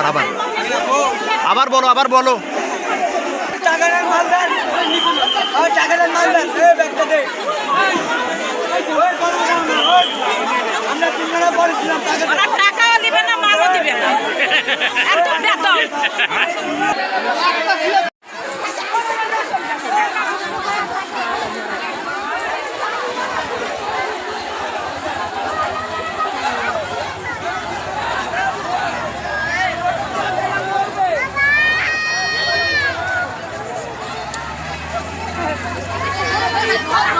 আবার আবার। আবার বলো আবার বলো। আমরা তিনজনে পড়েছিলাম টাকাটা Yeah.